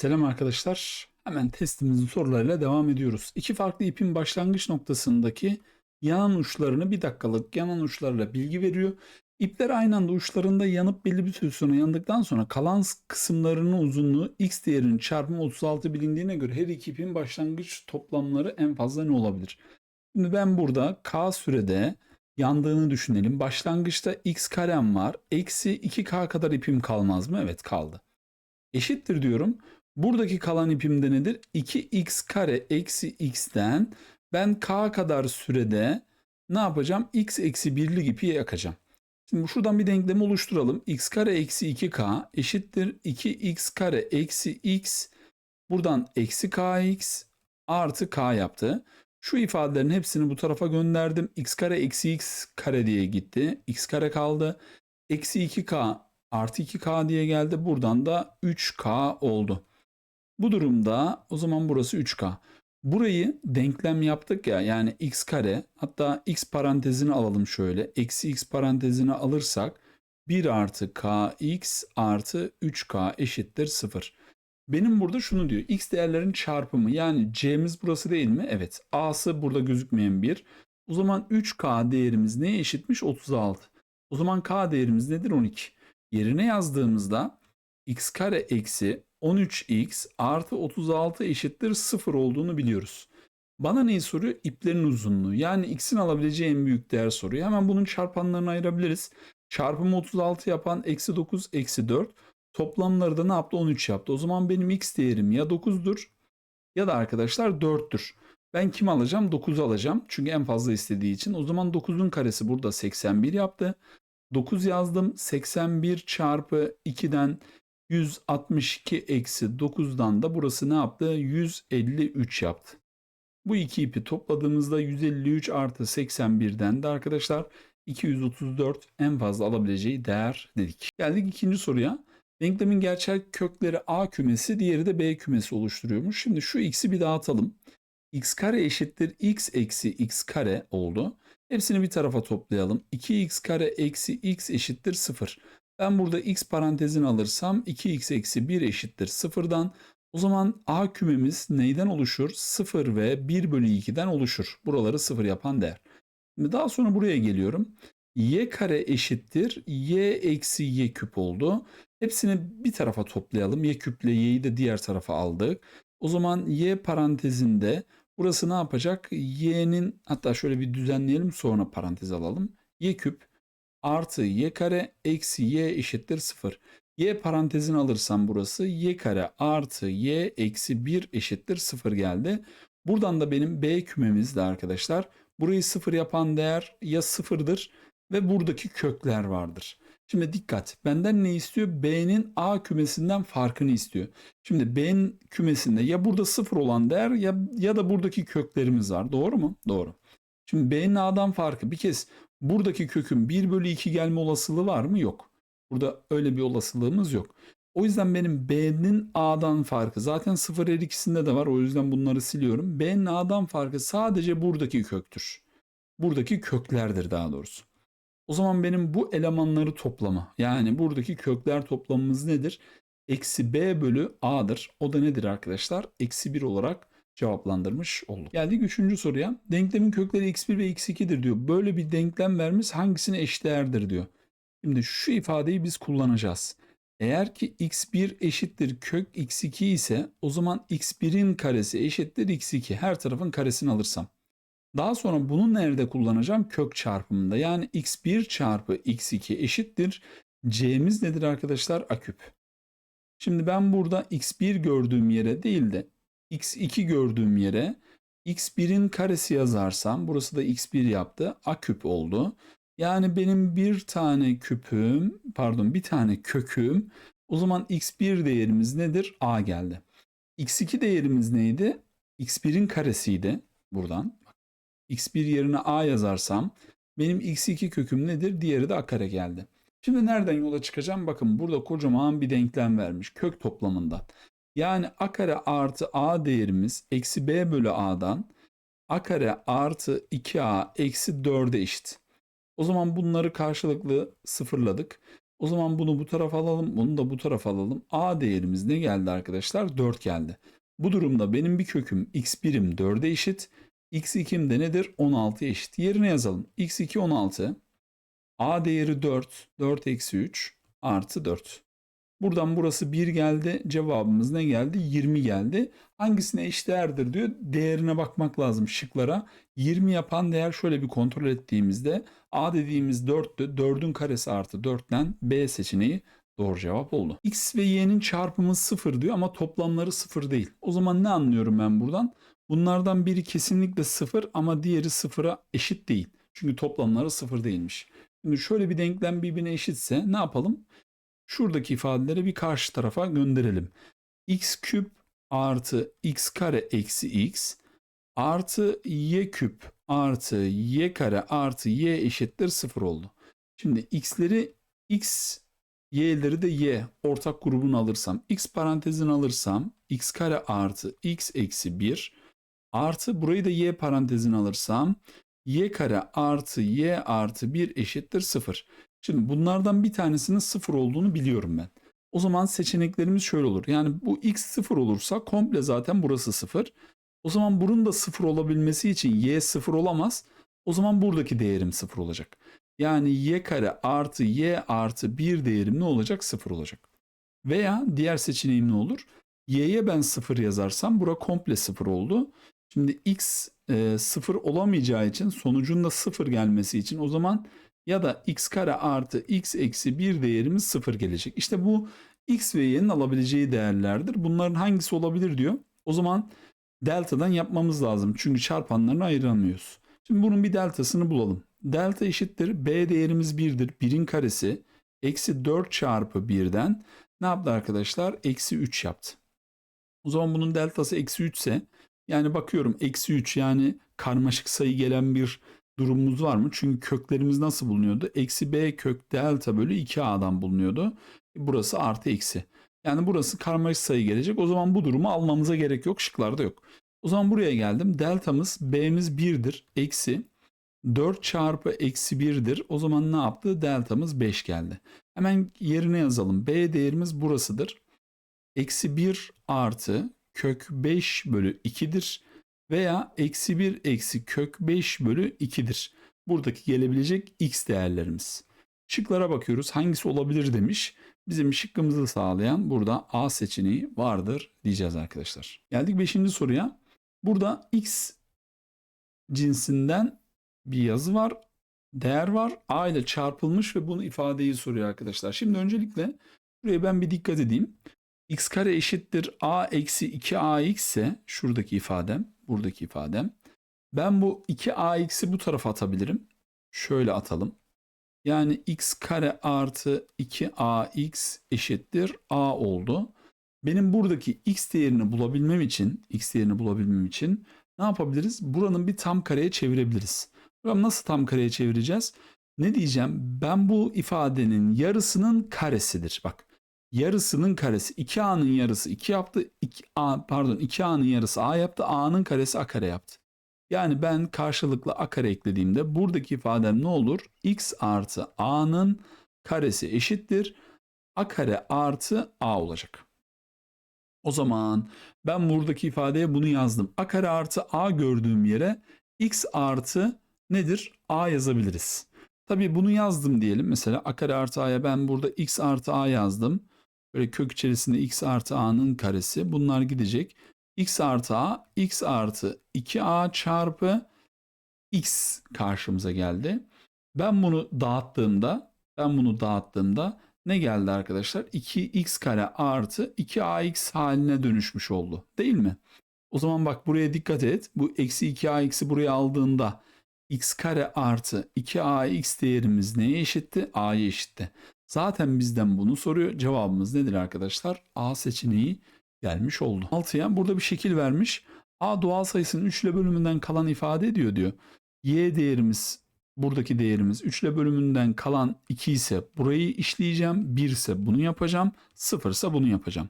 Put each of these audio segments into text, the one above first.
Selam arkadaşlar. Hemen testimizin sorularıyla devam ediyoruz. İki farklı ipin başlangıç noktasındaki yanan uçlarını bir dakikalık yanan uçlarla bilgi veriyor. İpler aynı anda uçlarında yanıp belli bir süre sonra yandıktan sonra kalan kısımlarının uzunluğu x değerinin çarpımı 36 bilindiğine göre her iki ipin başlangıç toplamları en fazla ne olabilir? Şimdi ben burada k sürede yandığını düşünelim. Başlangıçta x karem var. Eksi 2k kadar ipim kalmaz mı? Evet kaldı. Eşittir diyorum. Buradaki kalan ipimde nedir? 2x kare eksi x'ten ben k kadar sürede ne yapacağım? x eksi birlik ipi yakacağım. Şimdi şuradan bir denklem oluşturalım. x kare eksi 2k eşittir 2x kare eksi x. Buradan eksi kx artı k yaptı. Şu ifadelerin hepsini bu tarafa gönderdim. x kare eksi x kare diye gitti. x kare kaldı. Eksi 2k artı 2k diye geldi. Buradan da 3k oldu. Bu durumda o zaman burası 3k. Burayı denklem yaptık ya yani x kare hatta x parantezini alalım şöyle. Eksi x parantezini alırsak 1 artı kx artı 3k eşittir 0. Benim burada şunu diyor. X değerlerin çarpımı yani c'miz burası değil mi? Evet. A'sı burada gözükmeyen 1. O zaman 3k değerimiz neye eşitmiş? 36. O zaman k değerimiz nedir? 12. Yerine yazdığımızda x kare eksi 13x artı 36 eşittir 0 olduğunu biliyoruz. Bana neyi soruyor? İplerin uzunluğu. Yani x'in alabileceği en büyük değer soruyor. Hemen bunun çarpanlarını ayırabiliriz. Çarpımı 36 yapan eksi 9 eksi 4. Toplamları da ne yaptı? 13 yaptı. O zaman benim x değerim ya 9'dur ya da arkadaşlar 4'tür. Ben kim alacağım? 9'u alacağım. Çünkü en fazla istediği için. O zaman 9'un karesi burada 81 yaptı. 9 yazdım. 81 çarpı 2'den 162 eksi 9'dan da burası ne yaptı? 153 yaptı. Bu iki ipi topladığımızda 153 artı 81'den de arkadaşlar 234 en fazla alabileceği değer dedik. Geldik ikinci soruya. Denklemin gerçek kökleri A kümesi, diğeri de B kümesi oluşturuyormuş. Şimdi şu x'i bir dağıtalım. x kare eşittir x eksi x kare oldu. Hepsini bir tarafa toplayalım. 2x kare eksi x eşittir 0. Ben burada x parantezini alırsam 2x eksi 1 eşittir 0'dan. O zaman A kümemiz neyden oluşur? 0 ve 1 bölü 2'den oluşur. Buraları 0 yapan değer. Daha sonra buraya geliyorum. y kare eşittir y eksi y küp oldu. Hepsini bir tarafa toplayalım. Y küple y'yi de diğer tarafa aldık. O zaman y parantezinde burası ne yapacak? y'nin hatta şöyle bir düzenleyelim sonra parantez alalım. y küp artı y kare eksi y eşittir 0. y parantezini alırsam burası y kare artı y eksi 1 eşittir 0 geldi. Buradan da benim b kümemizde arkadaşlar burayı 0 yapan değer ya 0'dır ve buradaki kökler vardır. Şimdi dikkat. Benden ne istiyor? B'nin A kümesinden farkını istiyor. Şimdi B'nin kümesinde ya burada 0 olan değer ya, ya da buradaki köklerimiz var. Doğru mu? Doğru. Şimdi B'nin A'dan farkı bir kez buradaki kökün 1 bölü 2 gelme olasılığı var mı? Yok. Burada öyle bir olasılığımız yok. O yüzden benim B'nin A'dan farkı zaten 0 her ikisinde de var. O yüzden bunları siliyorum. B'nin A'dan farkı sadece buradaki köktür. Buradaki köklerdir daha doğrusu. O zaman benim bu elemanları toplama yani buradaki kökler toplamımız nedir? Eksi b bölü a'dır. O da nedir arkadaşlar? Eksi 1 olarak cevaplandırmış olduk. Geldik üçüncü soruya. Denklemin kökleri x1 ve x2'dir diyor. Böyle bir denklem vermiş hangisine eşdeğerdir diyor. Şimdi şu ifadeyi biz kullanacağız. Eğer ki x1 eşittir kök x2 ise o zaman x1'in karesi eşittir x2. Her tarafın karesini alırsam. Daha sonra bunu nerede kullanacağım? Kök çarpımında. Yani x1 çarpı x2 eşittir. c'miz nedir arkadaşlar? A küp. Şimdi ben burada x1 gördüğüm yere değil de x2 gördüğüm yere x1'in karesi yazarsam burası da x1 yaptı. A küp oldu. Yani benim bir tane küpüm pardon bir tane köküm o zaman x1 değerimiz nedir? A geldi. x2 değerimiz neydi? x1'in karesiydi buradan x1 yerine a yazarsam benim x2 köküm nedir? Diğeri de a kare geldi. Şimdi nereden yola çıkacağım? Bakın burada kocaman bir denklem vermiş kök toplamından. Yani a kare artı a değerimiz eksi b bölü a'dan a kare artı 2a eksi 4'e eşit. O zaman bunları karşılıklı sıfırladık. O zaman bunu bu tarafa alalım, bunu da bu tarafa alalım. A değerimiz ne geldi arkadaşlar? 4 geldi. Bu durumda benim bir köküm x birim 4'e eşit. x2'm de nedir? 16 eşit. Yerine yazalım. x2 16. A değeri 4. 4 eksi 3 artı 4. Buradan burası 1 geldi. Cevabımız ne geldi? 20 geldi. Hangisine eşdeğerdir diyor. Değerine bakmak lazım şıklara. 20 yapan değer şöyle bir kontrol ettiğimizde A dediğimiz 4'tü. 4'ün karesi artı 4'ten B seçeneği doğru cevap oldu. X ve Y'nin çarpımı 0 diyor ama toplamları 0 değil. O zaman ne anlıyorum ben buradan? Bunlardan biri kesinlikle 0 ama diğeri 0'a eşit değil. Çünkü toplamları 0 değilmiş. Şimdi şöyle bir denklem birbirine eşitse ne yapalım? Şuradaki ifadeleri bir karşı tarafa gönderelim. x küp artı x kare eksi x artı y küp artı y kare artı y eşittir 0 oldu. Şimdi x'leri x, y'leri de y ortak grubunu alırsam, x parantezini alırsam x kare artı x eksi 1 artı burayı da y parantezini alırsam y kare artı y artı 1 eşittir 0. Şimdi bunlardan bir tanesinin 0 olduğunu biliyorum ben. O zaman seçeneklerimiz şöyle olur. Yani bu x 0 olursa komple zaten burası 0. O zaman bunun da 0 olabilmesi için y 0 olamaz. O zaman buradaki değerim 0 olacak. Yani y kare artı y artı 1 değerim ne olacak? 0 olacak. Veya diğer seçeneğim ne olur? y'ye ben 0 yazarsam bura komple 0 oldu. Şimdi x e, 0 olamayacağı için sonucun da 0 gelmesi için o zaman ya da x kare artı x eksi 1 değerimiz 0 gelecek. İşte bu x ve y'nin alabileceği değerlerdir. Bunların hangisi olabilir diyor. O zaman delta'dan yapmamız lazım. Çünkü çarpanlarını ayıramıyoruz. Şimdi bunun bir deltasını bulalım. Delta eşittir. B değerimiz 1'dir. 1'in karesi. Eksi 4 çarpı 1'den ne yaptı arkadaşlar? Eksi 3 yaptı. O zaman bunun deltası eksi 3 ise yani bakıyorum eksi 3 yani karmaşık sayı gelen bir durumumuz var mı? Çünkü köklerimiz nasıl bulunuyordu? Eksi b kök delta bölü 2a'dan bulunuyordu. Burası artı eksi. Yani burası karmaşık sayı gelecek. O zaman bu durumu almamıza gerek yok. Şıklarda yok. O zaman buraya geldim. Deltamız b'miz 1'dir. Eksi 4 çarpı eksi 1'dir. O zaman ne yaptı? Deltamız 5 geldi. Hemen yerine yazalım. B değerimiz burasıdır. Eksi 1 artı kök 5 bölü 2'dir veya eksi 1 eksi kök 5 bölü 2'dir. Buradaki gelebilecek x değerlerimiz. Şıklara bakıyoruz. Hangisi olabilir demiş. Bizim şıkkımızı sağlayan burada A seçeneği vardır diyeceğiz arkadaşlar. Geldik 5. soruya. Burada x cinsinden bir yazı var. Değer var. A ile çarpılmış ve bunu ifadeyi soruyor arkadaşlar. Şimdi öncelikle buraya ben bir dikkat edeyim. x kare eşittir a eksi 2ax ise şuradaki ifadem, buradaki ifadem. Ben bu 2ax'i bu tarafa atabilirim. Şöyle atalım. Yani x kare artı 2ax eşittir a oldu. Benim buradaki x değerini bulabilmem için, x değerini bulabilmem için ne yapabiliriz? Buranın bir tam kareye çevirebiliriz. Bakalım nasıl tam kareye çevireceğiz? Ne diyeceğim? Ben bu ifadenin yarısının karesidir. Bak yarısının karesi 2a'nın yarısı 2 yaptı. 2a pardon 2a'nın yarısı a yaptı. a'nın karesi a kare yaptı. Yani ben karşılıklı a kare eklediğimde buradaki ifadem ne olur? x artı a'nın karesi eşittir. a kare artı a olacak. O zaman ben buradaki ifadeye bunu yazdım. a kare artı a gördüğüm yere x artı nedir? a yazabiliriz. Tabii bunu yazdım diyelim. Mesela a kare artı a'ya ben burada x artı a yazdım. Böyle kök içerisinde x artı a'nın karesi. Bunlar gidecek. x artı a, x artı 2a çarpı x karşımıza geldi. Ben bunu dağıttığımda, ben bunu dağıttığımda ne geldi arkadaşlar? 2x kare artı 2ax haline dönüşmüş oldu. Değil mi? O zaman bak buraya dikkat et. Bu eksi 2ax'i buraya aldığında x kare artı 2ax değerimiz neye eşitti? a'ya eşitti. Zaten bizden bunu soruyor. Cevabımız nedir arkadaşlar? A seçeneği gelmiş oldu. 6'ya burada bir şekil vermiş. A doğal sayısının 3 ile bölümünden kalan ifade ediyor diyor. Y değerimiz buradaki değerimiz 3 ile bölümünden kalan 2 ise burayı işleyeceğim. 1 ise bunu yapacağım. 0 ise bunu yapacağım.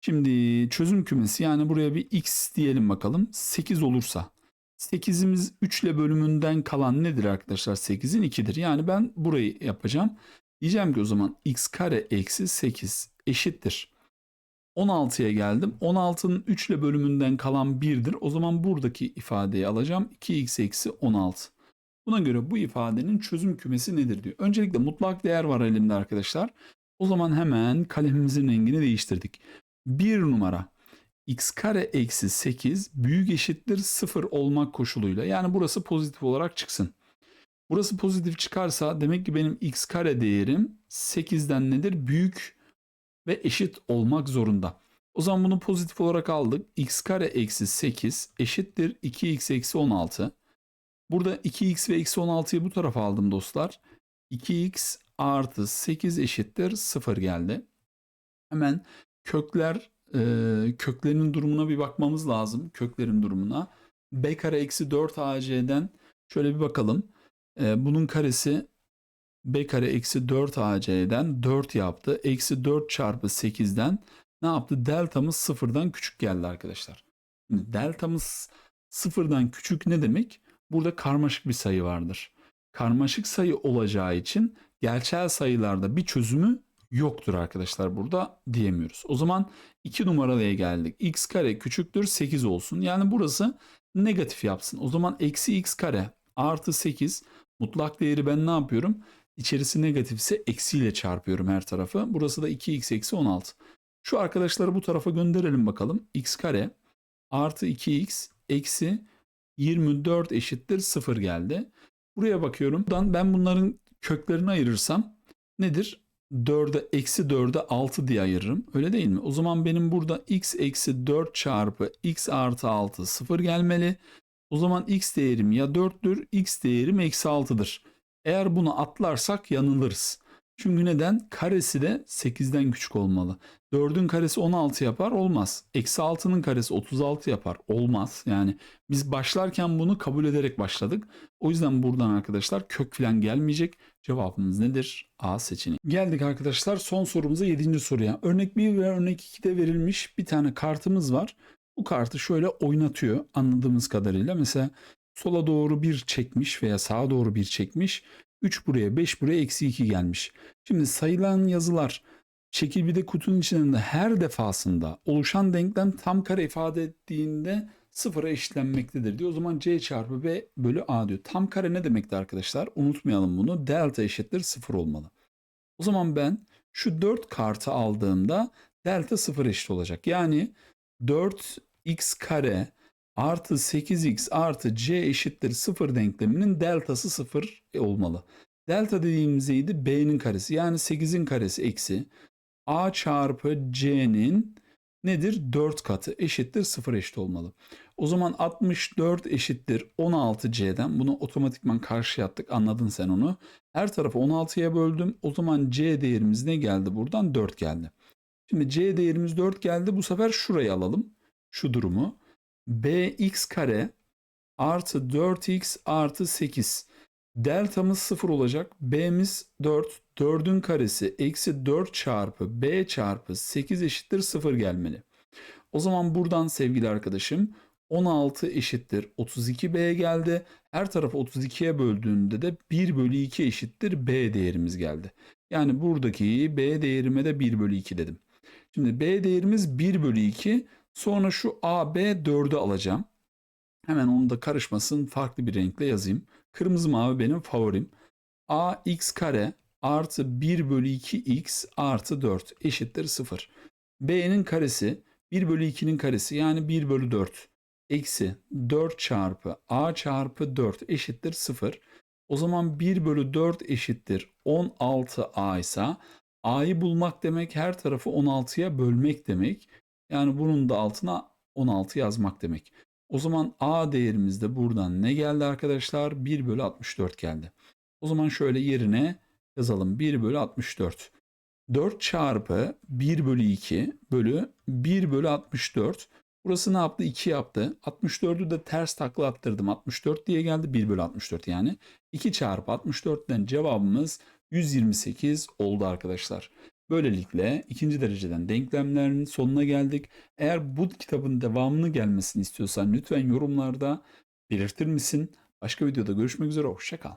Şimdi çözüm kümesi yani buraya bir x diyelim bakalım. 8 olursa 8'imiz 3 ile bölümünden kalan nedir arkadaşlar? 8'in 2'dir. Yani ben burayı yapacağım. Diyeceğim ki o zaman x kare eksi 8 eşittir. 16'ya geldim. 16'nın 3 ile bölümünden kalan 1'dir. O zaman buradaki ifadeyi alacağım. 2x eksi 16. Buna göre bu ifadenin çözüm kümesi nedir diyor. Öncelikle mutlak değer var elimde arkadaşlar. O zaman hemen kalemimizin rengini değiştirdik. 1 numara x kare eksi 8 büyük eşittir 0 olmak koşuluyla. Yani burası pozitif olarak çıksın. Burası pozitif çıkarsa demek ki benim x kare değerim 8'den nedir? Büyük ve eşit olmak zorunda. O zaman bunu pozitif olarak aldık. x kare eksi 8 eşittir 2x eksi 16. Burada 2x ve eksi 16'yı bu tarafa aldım dostlar. 2x artı 8 eşittir 0 geldi. Hemen kökler e, köklerinin durumuna bir bakmamız lazım. Köklerin durumuna. b kare eksi 4 ac'den şöyle bir bakalım. E, bunun karesi b kare eksi 4 ac'den 4 yaptı. Eksi 4 çarpı 8'den ne yaptı? Deltamız sıfırdan küçük geldi arkadaşlar. Deltamız sıfırdan küçük ne demek? Burada karmaşık bir sayı vardır. Karmaşık sayı olacağı için gerçel sayılarda bir çözümü yoktur arkadaşlar burada diyemiyoruz. O zaman 2 numaralıya geldik. x kare küçüktür 8 olsun. Yani burası negatif yapsın. O zaman eksi x kare artı 8 mutlak değeri ben ne yapıyorum? İçerisi negatifse eksiyle çarpıyorum her tarafı. Burası da 2x eksi 16. Şu arkadaşları bu tarafa gönderelim bakalım. x kare artı 2x eksi 24 eşittir 0 geldi. Buraya bakıyorum. Buradan ben bunların köklerini ayırırsam nedir? 4'e eksi 4'e 6 diye ayırırım. Öyle değil mi? O zaman benim burada x eksi 4 çarpı x artı 6 0 gelmeli. O zaman x değerim ya 4'tür, x değerim eksi 6'dır. Eğer bunu atlarsak yanılırız. Çünkü neden? Karesi de 8'den küçük olmalı. 4'ün karesi 16 yapar olmaz. Eksi 6'nın karesi 36 yapar olmaz. Yani biz başlarken bunu kabul ederek başladık. O yüzden buradan arkadaşlar kök falan gelmeyecek. Cevabımız nedir? A seçeneği. Geldik arkadaşlar son sorumuza 7. soruya. Örnek 1 ve örnek 2'de verilmiş bir tane kartımız var. Bu kartı şöyle oynatıyor anladığımız kadarıyla. Mesela sola doğru 1 çekmiş veya sağa doğru 1 çekmiş. 3 buraya 5 buraya eksi 2 gelmiş. Şimdi sayılan yazılar şekil bir de kutunun içinde her defasında oluşan denklem tam kare ifade ettiğinde sıfıra eşitlenmektedir diyor. O zaman c çarpı b bölü a diyor. Tam kare ne demekti arkadaşlar? Unutmayalım bunu. Delta eşittir sıfır olmalı. O zaman ben şu 4 kartı aldığımda delta sıfır eşit olacak. Yani 4x kare artı 8x artı c eşittir 0 denkleminin deltası 0 olmalı. Delta dediğimiz neydi? b'nin karesi yani 8'in karesi eksi a çarpı c'nin nedir? 4 katı eşittir 0 eşit olmalı. O zaman 64 eşittir 16c'den bunu otomatikman karşıya attık anladın sen onu. Her tarafı 16'ya böldüm. O zaman c değerimiz ne geldi buradan? 4 geldi. Şimdi c değerimiz 4 geldi. Bu sefer şurayı alalım. Şu durumu bx kare artı 4x artı 8. Deltamız 0 olacak. B'miz 4. 4'ün karesi eksi 4 çarpı B çarpı 8 eşittir 0 gelmeli. O zaman buradan sevgili arkadaşım 16 eşittir 32B geldi. Her tarafı 32'ye böldüğünde de 1 bölü 2 eşittir B değerimiz geldi. Yani buradaki B değerime de 1 bölü 2 dedim. Şimdi B değerimiz 1 bölü 2. Sonra şu AB 4'ü alacağım. Hemen onu da karışmasın farklı bir renkle yazayım. Kırmızı mavi benim favorim. ax kare artı 1 bölü 2x artı 4 eşittir 0. b'nin karesi 1 bölü 2'nin karesi yani 1 bölü 4 eksi 4 çarpı a çarpı 4 eşittir 0. O zaman 1 bölü 4 eşittir 16a ise a'yı bulmak demek her tarafı 16'ya bölmek demek. Yani bunun da altına 16 yazmak demek. O zaman A değerimiz de buradan ne geldi arkadaşlar? 1 bölü 64 geldi. O zaman şöyle yerine yazalım. 1 bölü 64. 4 çarpı 1 bölü 2 bölü 1 bölü 64. Burası ne yaptı? 2 yaptı. 64'ü de ters takla attırdım. 64 diye geldi. 1 bölü 64 yani. 2 çarpı 64'ten cevabımız 128 oldu arkadaşlar. Böylelikle ikinci dereceden denklemlerin sonuna geldik. Eğer bu kitabın devamını gelmesini istiyorsan lütfen yorumlarda belirtir misin? Başka videoda görüşmek üzere. Hoşçakal.